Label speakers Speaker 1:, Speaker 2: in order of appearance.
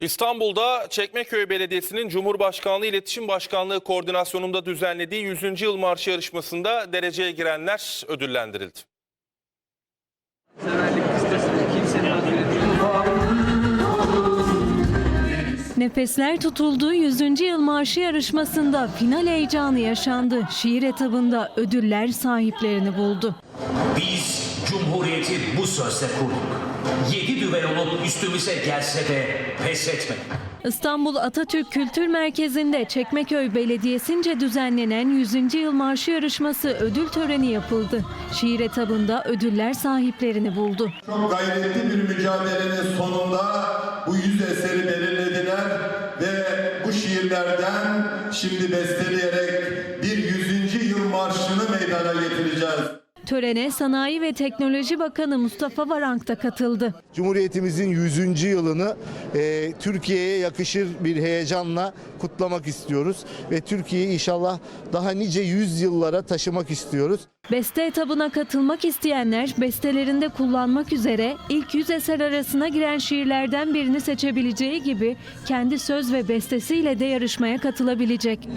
Speaker 1: İstanbul'da Çekmeköy Belediyesi'nin Cumhurbaşkanlığı İletişim Başkanlığı koordinasyonunda düzenlediği 100. Yıl Marşı yarışmasında dereceye girenler ödüllendirildi.
Speaker 2: Nefesler tutulduğu 100. yıl marşı yarışmasında final heyecanı yaşandı. Şiir etabında ödüller sahiplerini buldu.
Speaker 3: Biz Cumhuriyeti bu sözle kurduk. Yedi düvel olup üstümüze gelse de pes etmedik.
Speaker 2: İstanbul Atatürk Kültür Merkezi'nde Çekmeköy Belediyesi'nce düzenlenen 100. yıl marşı yarışması ödül töreni yapıldı. Şiir etabında ödüller sahiplerini buldu.
Speaker 4: Çok gayretli bir mücadelenin sonunda bu yüz eseri belirlediler ve bu şiirlerden şimdi besteleyerek bir yüzüncü yıl marşını meydana getireceğiz.
Speaker 2: Törene Sanayi ve Teknoloji Bakanı Mustafa Varank da katıldı.
Speaker 5: Cumhuriyetimizin 100. yılını e, Türkiye'ye yakışır bir heyecanla kutlamak istiyoruz ve Türkiye'yi inşallah daha nice yüzyıllara taşımak istiyoruz.
Speaker 2: Beste etabına katılmak isteyenler bestelerinde kullanmak üzere ilk 100 eser arasına giren şiirlerden birini seçebileceği gibi kendi söz ve bestesiyle de yarışmaya katılabilecek.